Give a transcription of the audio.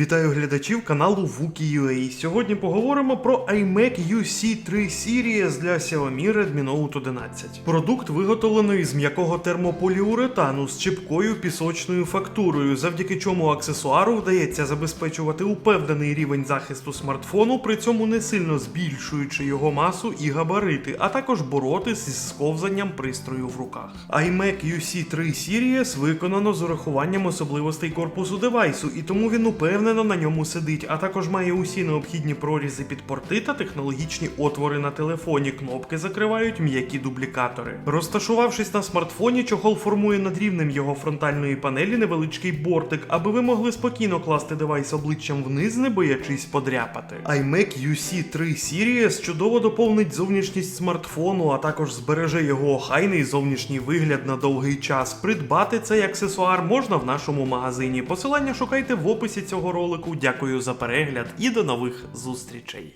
Вітаю глядачів каналу Wookie.ua. Сьогодні поговоримо про iMac UC3 Series для Xiaomi Redmi Note 11. Продукт виготовлений з м'якого термополіуретану з чіпкою пісочною фактурою, завдяки чому аксесуару вдається забезпечувати упевнений рівень захисту смартфону, при цьому не сильно збільшуючи його масу і габарити, а також боротись із сковзанням пристрою в руках. iMac UC3 Series виконано з урахуванням особливостей корпусу девайсу, і тому він упевнено на ньому сидить, а також має усі необхідні прорізи під порти та технологічні отвори на телефоні. Кнопки закривають м'які дублікатори. Розташувавшись на смартфоні, чохол формує над рівнем його фронтальної панелі невеличкий бортик, аби ви могли спокійно класти девайс обличчям вниз, не боячись подряпати. iMac UC3 Series чудово доповнить зовнішність смартфону, а також збереже його охайний зовнішній вигляд на довгий час. Придбати цей аксесуар можна в нашому магазині. Посилання шукайте в описі цього ролику. Дякую за перегляд і до нових зустрічей.